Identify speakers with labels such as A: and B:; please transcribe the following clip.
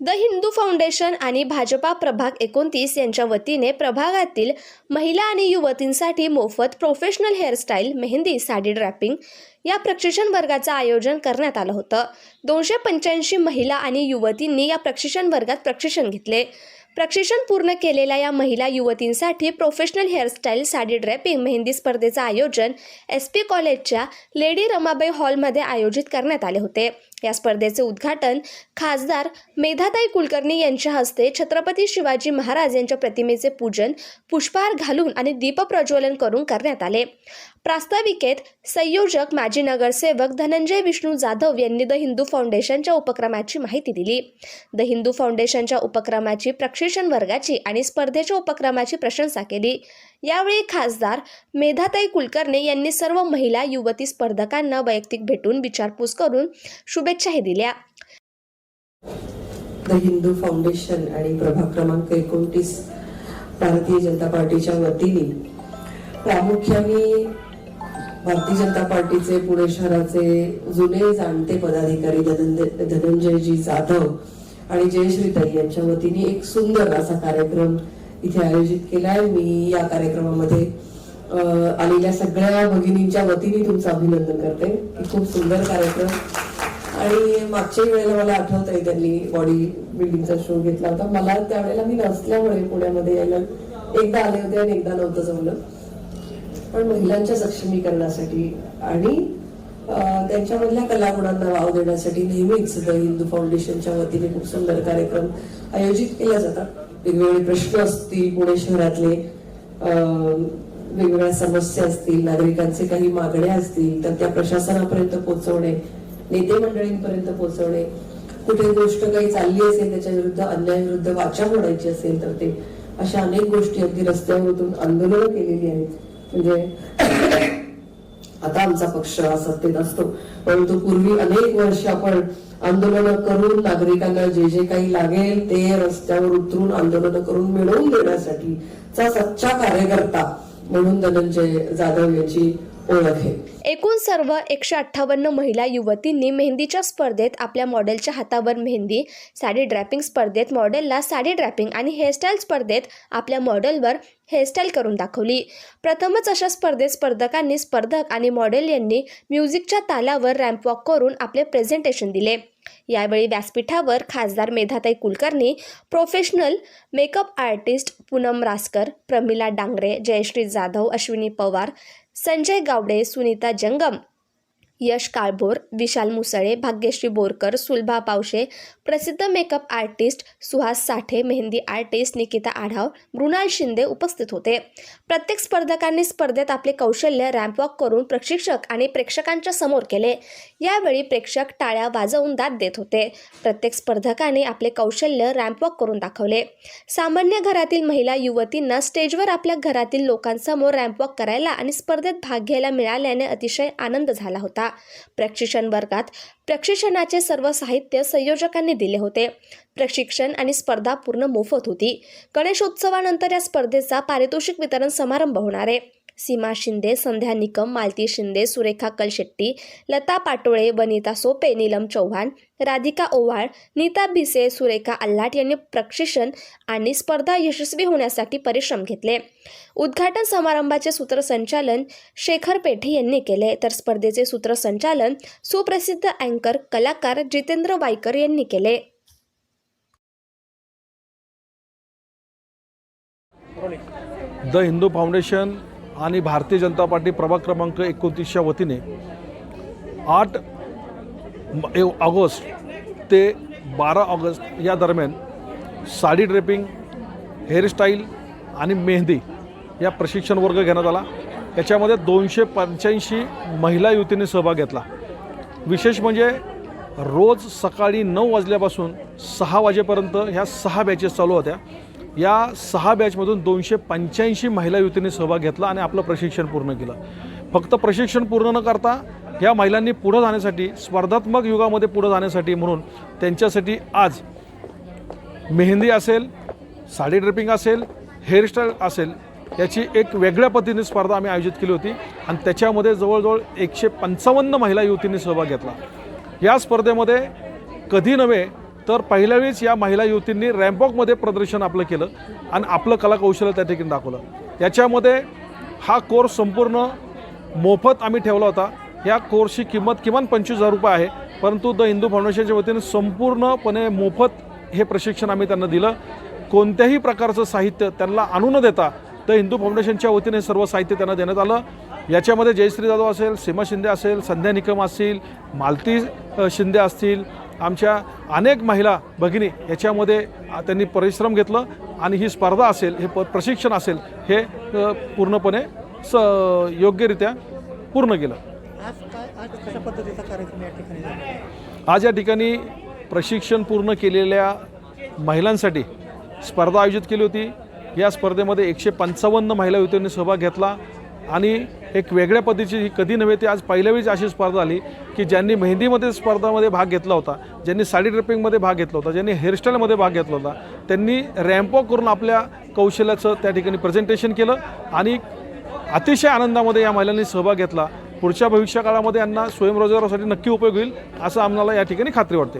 A: The Hindu foundation आणि भाजपा प्रभाग एकोणतीस यांच्या वतीने प्रभागातील महिला आणि युवतींसाठी मोफत professional hairstyle mehndi sari draping या प्रशिक्षण वर्गाचं आयोजन करण्यात आलं होतं. दोनशे पंच्याऐंशी महिला आणि युवतींनी या प्रशिक्षण वर्गात प्रशिक्षण घेतले. प्रशिक्षण पूर्ण केलेल्या या महिला युवतींसाठी professional hairstyle sari draping mehndi स्पर्धेचं आयोजन एस पी कॉलेजच्या लेडी रमाबाई हॉलमध्ये आयोजित करण्यात आले होते. या स्पर्धेचे उद्घाटन खासदार मेधाताई कुलकर्णी यांच्या हस्ते छत्रपती शिवाजी महाराज यांच्या प्रतिमेचे पूजन पुष्पहार घालून आणि दीपप्रज्वलन करून करण्यात आले. प्रास्ताविकेत संयोजक माजी नगरसेवक धनंजय विष्णू जाधव यांनी द हिंदू फाउंडेशनच्या उपक्रमाची माहिती दिली. द हिंदू फाउंडेशनच्या उपक्रमाची प्रशिक्षण वर्गाची आणि स्पर्धेच्या उपक्रमाची प्रशंसा केली. यावेळी खासदार मेधाताई कुलकर्णी यांनी सर्व महिला युवती स्पर्धकांना वैयक्तिक भेटून विचारपूस करून शुभेच्छाही दिल्या.
B: द हिंदू फाउंडेशन आणि प्रभाग क्रमांक एकोणतीस भारतीय जनता पार्टीच्या वतीने प्रामुख्याने भारतीय जनता पार्टीचे पुणे शहराचे जुने जाणते पदाधिकारी धनंजयजी जाधव आणि जयश्रीताई यांच्या वतीने एक सुंदर असा कार्यक्रम इथे आयोजित केला आहे मी या कार्यक्रमामध्ये अं, आलेल्या सगळ्या भगिनींच्या वतीने तुमचं अभिनंदन करते. खूप सुंदर कार्यक्रम. आणि मागच्याही वेळेला मला आठवत आहे त्यांनी बॉडी बिल्डिंगचा शो घेतला होता. मला त्यावेळेला मी नसल्यामुळे पुण्यामध्ये यायला एकदा आले होते आणि एकदा नव्हतं जमलं. पण महिलांच्या सक्षमीकरणासाठी आणि त्यांच्यामधल्या कलागुणांना वाव देण्यासाठी नेहमीच द हिंदू फाउंडेशनच्या वतीने खूप सुंदर कार्यक्रम आयोजित केला जातात. वेगवेगळे प्रश्न असतील पुणे शहरातले अं, वेगवेगळ्या समस्या असतील नागरिकांचे काही मागण्या असतील तर त्या प्रशासनापर्यंत पोहोचवणे नेते मंडळींपर्यंत पोहोचवणे. कुठे गोष्ट काही चालली असेल त्याच्या विरुद्ध अन्यायाविरुद्ध वाचा फोडायची असेल तर ते अशा अनेक गोष्टी अगदी रस्त्यावरून आंदोलनं केलेली आहेत. म्हणजे आता आमचा पक्ष सत्तेत असतो. परंतु पूर्वी अनेक वर्ष आपण आंदोलनं करून नागरिकांना जे जे काही लागेल ते रस्त्यावर उतरून आंदोलनं करून मिळवून देण्यासाठीचा सच्चा कार्यकर्ता म्हणून धनंजय जाधव याची
A: एकूण सर्व एकशे अठ्ठावन्न महिला युवतींनी मेहंदीच्या स्पर्धेत आपल्या मॉडेलच्या हातावर मेहंदी साडी ड्रॅपिंग स्पर्धेत मॉडेलला साडी ड्रॅपिंग आणि हेअरस्टाईल स्पर्धेत आपल्या मॉडेलवर हेअरस्टाईल करून दाखवली. प्रथमच अशा स्पर्धेत स्पर्धकांनी स्पर्धक आणि मॉडेल यांनी म्युझिकच्या तालावर रॅम्प वॉक करून आपले प्रेझेंटेशन दिले. यावेळी व्यासपीठावर खासदार Medhatai Kulkarni professional makeup artist Poonam Raskar Pramila Dangre Jayashree Jadhav Ashwini Pawar Sanjay Gawade Sunita Jangam Yash Kalbhor विशाल मुसळे भाग्यश्री बोरकर सुलभा पावशे प्रसिद्ध makeup artist Suhas Sathe mehndi artist Nikita Adhav Mrunal Shinde उपस्थित होते. प्रत्येक स्पर्धकांनी स्पर्धेत आपले कौशल्य रॅम्पवॉक करून प्रशिक्षक आणि प्रेक्षकांच्या समोर केले. यावेळी प्रेक्षक टाळ्या वाजवून दाद देत होते. प्रत्येक स्पर्धकाने आपले कौशल्य रॅम्पवॉक करून दाखवले. सामान्य घरातील महिला युवतींना स्टेजवर आपल्या घरातील लोकांसमोर रॅम्पवॉक करायला आणि स्पर्धेत भाग घ्यायला मिळाल्याने अतिशय आनंद झाला होता. प्रशिक्षण वर्गात प्रशिक्षणाचे सर्व साहित्य संयोजकांनी दिले होते. प्रशिक्षण आणि स्पर्धा पूर्ण मोफत होती. गणेशोत्सवानंतर या स्पर्धेचा पारितोषिक वितरण समारंभ होणार आहे. सीमा शिंदे संध्या निकम मालती शिंदे सुरेखा कलशेट्टी लता पाटोळे वनिता सोपे नीलम चौहान राधिका ओव्हाळ नीता भिसे सुरेखा आल्हाट यांनी प्रशिक्षण आणि स्पर्धा यशस्वी होण्यासाठी परिश्रम घेतले. उद्घाटन समारंभाचे सूत्रसंचालन शेखर पेठे यांनी केले. तर स्पर्धेचे सूत्रसंचालन सुप्रसिद्ध अँकर कलाकार जितेंद्र वायकर यांनी केले.
C: द हिंदू फाउंडेशन आणि भारतीय जनता पार्टी प्रभाग क्रमांक एकोणतीसच्या वतीने आठ ए- ऑगस्ट ते बारा ऑगस्ट या दरम्यान साडी ड्रेपिंग हेअरस्टाईल आणि मेहंदी या प्रशिक्षण वर्ग घेण्यात आला. याच्यामध्ये दोनशे पंच्याऐंशी महिला युवतींनी सहभाग घेतला. विशेष म्हणजे रोज सकाळी नऊ वाजल्यापासून सहा वाजेपर्यंत ह्या सहा बॅचेस चालू होत्या. या सहा बॅचमधून दोनशे पंच्याऐंशी महिला युवतींनी सहभाग घेतला आणि आपलं प्रशिक्षण पूर्ण केलं. फक्त प्रशिक्षण पूर्ण न करता या महिलांनी पुढं जाण्यासाठी स्पर्धात्मक युगामध्ये पुढं जाण्यासाठी म्हणून त्यांच्यासाठी आज मेहंदी असेल साडी ड्रेपिंग असेल हेअरस्टाईल असेल याची एक वेगळ्या पद्धतीने स्पर्धा आम्ही आयोजित केली होती आणि त्याच्यामध्ये जवळजवळ एकशे पंचावन्न महिला युवतींनी सहभाग घेतला. या स्पर्धेमध्ये कधी नव्हे तर पहिल्या वेळेस या महिला युवतींनी रॅम्पॉकमध्ये प्रदर्शन आपलं केलं आणि आपलं कलाकौशल्य त्या ठिकाणी दाखवलं. याच्यामध्ये हा कोर्स संपूर्ण मोफत आम्ही ठेवला होता. या कोर्सची किंमत किमान पंचवीस हजार रुपये आहे. परंतु द हिंदू फाउंडेशनच्या वतीने संपूर्णपणे मोफत हे प्रशिक्षण आम्ही त्यांना दिलं. कोणत्याही प्रकारचं साहित्य त्यांना आणू न देता द हिंदू फाउंडेशनच्या वतीने सर्व साहित्य त्यांना देण्यात आलं. याच्यामध्ये जयश्री जाधव असेल सीमा शिंदे असेल संध्या निकम असतील मालती शिंदे असतील आमच्या अनेक महिला भगिनी याच्यामध्ये त्यांनी परिश्रम घेतलं आणि ही स्पर्धा असेल हे प प्रशिक्षण असेल हे पूर्णपणे स योग्यरित्या पूर्ण केलं. आज या ठिकाणी प्रशिक्षण पूर्ण केलेल्या महिलांसाठी स्पर्धा आयोजित केली होती. या स्पर्धेमध्ये एकशे पंचावन्न महिला युवतींनी सहभाग घेतला. आणि एक वेगळ्या पद्धतीची ही कधी नव्हे ती आज पहिल्या वेळीच अशी स्पर्धा आली की ज्यांनी मेहंदीमध्ये स्पर्धामध्ये भाग घेतला होता ज्यांनी साडी ड्रेपिंगमध्ये भाग घेतला होता ज्यांनी हेअरस्टाईलमध्ये भाग घेतला होता त्यांनी रॅम्पॉक करून आपल्या कौशल्याचं त्या ठिकाणी प्रेझेंटेशन केलं आणि अतिशय आनंदामध्ये या महिलांनी सहभाग घेतला. पुढच्या भविष्यकाळामध्ये यांना स्वयंरोजगारासाठी नक्की उपयोग होईल असं आम्हाला या ठिकाणी खात्री वाटते.